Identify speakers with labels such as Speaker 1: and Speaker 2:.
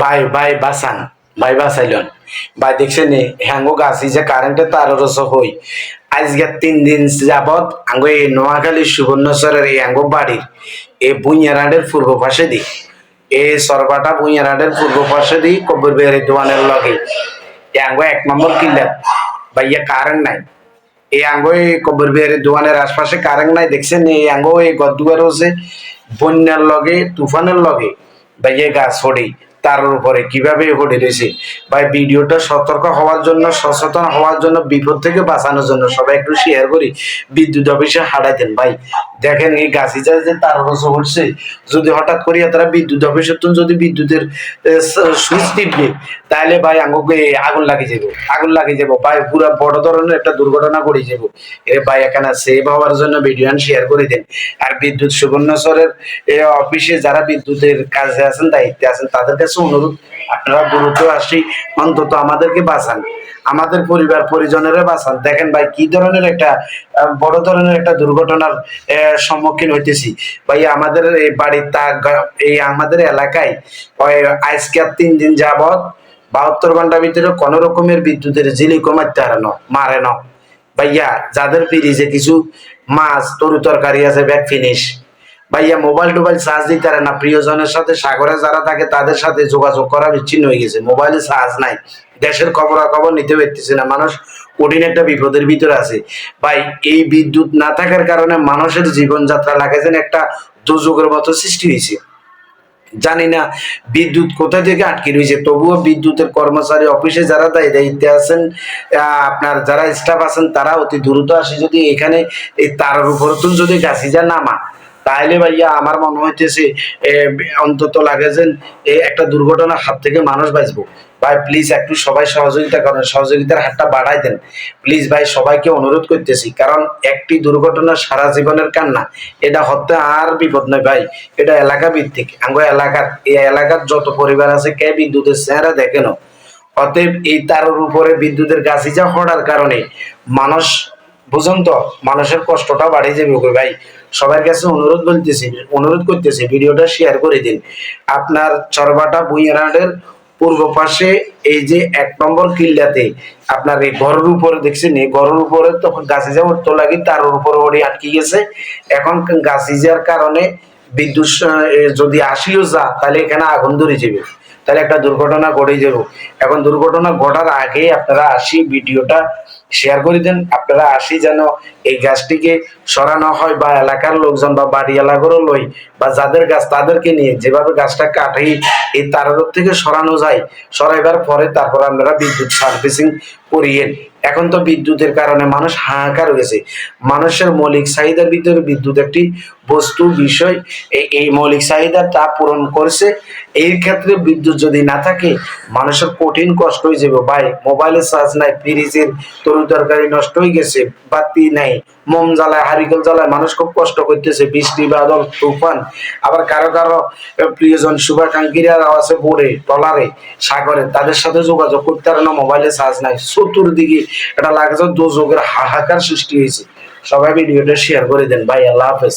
Speaker 1: ভাই ভাই বাসান। ভাই বাসাইলন। ভাই দেখছেন, হ্যাঙ্গো গাছি যে কারেন্টের তার রস হই। আজকে তিন দিন যাবত আঙ্গো এই নোয়াখালী সুবর্ণচরের এই আঙ্গো বাড়ির, এই বুইয়ারাডের পূর্ব পাশে দি। এই সরবাটা বুইয়ারাডের পূর্ব পাশে দিই কবির বেড়ে দোয়ানের লগে। এই আঙ্গো এক নম্বর কিল্লা ভাইয়া কারেন্ট নাই। এই আঙ্গো এই কবির বেড়ে দোয়ানের আশপাশে কারেন্ট নাই। দেখছেন এই আঙ্গো এই গদুয়ার হচ্ছে বন্যার লগে, তুফানের লগে। ভাইয়া গাছ ফড়ি তার উপরে কীভাবে হড়ে রয়েছে ভাই, ভিডিওটা সতর্ক হওয়ার জন্য, সচেতন হওয়ার জন্য, বিপদ থেকে বাঁচানোর জন্য সবাই একটু শেয়ার করি। বিদ্যুৎ অফিসে হারাই দেন। ভাই, দেখেন এই গাছিটা যে তার রস উঠছে যদি হঠাৎ করিয়া তারা বিদ্যুৎ অফিসের তো যদি বিদ্যুতের সুইচ টিপবে তাহলে ভাই আঙ্গুকে আগুন লাগি যাব আগুন লাগি যাব ভাই, পুরো বড় ধরনের একটা দুর্ঘটনা ঘটে যাব এ ভাই, এখানে সেভ হওয়ার জন্য ভিডিও শেয়ার করে দেন। আর বিদ্যুৎ সুবর্ণচরের, এ, অফিসে যারা বিদ্যুতের কাজে আছেন, দায়িত্বে আছেন তাদের কাছে অনুরোধ, আপনারা দ্রুত আসি, অন্তত আমাদেরকে বাঁচান। আমাদের পরিবার, পরিজনেরা বাঁচান। দেখেন ভাই, কি ধরনের একটা বড় ধরনের একটা দুর্ঘটনার সম্মুখীন হইতেছি। ভাই, আমাদের এই বাড়ির এই আমাদের এলাকায় আজকে তিন দিন যাবৎ বাহাত্তর ঘণ্টার ভিতরে কোন রকমের বিদ্যুতের ঝিলিকো মারতে হারানো মারে না। ভাইয়া, যাদের ফ্রিজে কিছু মাছ, তরু তরকারি আছে, ব্যাগ ফিনিশ ভাইয়া মোবাইল টোবাইল চার্জ দিতে পারে না। প্রিয়জনের সাথে, সাগরে যারা থাকে, তাদের সাথে যোগাযোগ করা বিচ্ছিন্ন হয়ে গেছে। মোবাইলে চার্জ নাই। দেশের খবর খবর নিতে পারতেছে না। মানুষ কঠিন একটা বিপদের ভিতরে আছে। ভাই, এই বিদ্যুৎ না থাকার কারণে মানুষের জীবনযাত্রা লাগে যেন একটা দুযোগের মতো সৃষ্টি হয়েছে। জানি না বিদ্যুৎ কোথা থেকে আটকে রয়েছে। তবুও বিদ্যুতের কর্মচারী অফিসে যারা দায়ী দায়িত্বে আছেন আপনার যারা স্টাফ আছেন, তারা অতি দ্রুত আসে। যদি এখানে এই তারার উপর যদি গাছি যা নামা তাহলে ভাইয়া আমার মনে হইতেছে অন্তত লাগে যে একটা দুর্ঘটনার হাত থেকে মানুষ বাঁচবো। ভাই প্লিজ একটু সবাই সহযোগিতা করেন, সহযোগিতার হাতটা বাড়াই দেন। প্লিজ ভাই, সবাইকে অনুরোধ করতেছি, কারণ একটি দুর্ঘটনা সারা জীবনের কান্না, এটা হতে আর বিপদ নয় ভাই, এটা এলাকা ভিত্তিক। আঙ্গ এলাকার, এই এলাকার যত পরিবার আছে, কে বিদ্যুতের চেহারা দেখেন অতএব এই তারের উপরে বিদ্যুতের গাছি যা হওয়ার কারণে মানুষ, বুঝুন তো, মানুষের কষ্টটা বাড়িয়ে যাবে ভাই। সবার কাছে অনুরোধ বলতেছি, অনুরোধ করতেছি, ভিডিওটা শেয়ার করে দিন। আপনার চরবাটা বুইয়ারাডের পূর্ব পাশে, এই যে এক নম্বর কিল্লাতে, আপনার এই ঘরের উপরে দেখছেন, এই ঘরের উপরে তখন গাছি যা উঠতে লাগে, তার উপরে ওরে আটকে গেছে। এখন গাছি যাওয়ার কারণে বিদ্যুৎ যদি আসিও যা, তাহলে এখানে আগুন ধরে যাবে। তাহলে একটা দুর্ঘটনা ঘটে যাব। এখন দুর্ঘটনা ঘটার আগে আপনারা আসি, ভিডিওটা শেয়ার করে দেন। আপনারা আসি যেন এই গাছটিকে সরানো হয় বা এলাকার লোকজন বা বাড়ি এলাকারও লই বা যাদের গাছ তাদেরকে নিয়ে যেভাবে গাছটা কাটি, এই তারের থেকে সরানো যায়, সরাইবার পরে তারপর আপনারা বিদ্যুৎ সার্ভিসিং করিয়েন। এখন তো বিদ্যুতের কারণে মানুষ হাহাকার হয়েছে মানুষের মৌলিক চাহিদার ভিতরে বিদ্যুৎ একটি বস্তু, বিষয়। এই মৌলিক চাহিদাটা পূরণ করছে। এই ক্ষেত্রে বিদ্যুৎ যদি না থাকে, মানুষের কঠিন কষ্ট হয়ে যাবে। ভাই মোবাইলের চার্জ নাই ফ্রিজের তরু তরকারি নষ্ট হয়ে গেছে, বাতি নাই, মোম জ্বালায় হারিকল জ্বালায়, মানুষ খুব কষ্ট করতেছে, বৃষ্টি, বাদল, তুফান। আবার কারও কারও প্রিয়জন শুভাকাঙ্ক্ষীরা আছে বোর্ডে টলারে সাগরে, তাদের সাথে যোগাযোগ করতে পারে না, মোবাইলে চার্জ নাই। চতুর্দিকে এটা লাগছে দুযোগের হাহাকার সৃষ্টি হয়েছে। সবাই ভিডিওটা শেয়ার করে দেন। ভাই, আল্লাহ হাফেজ।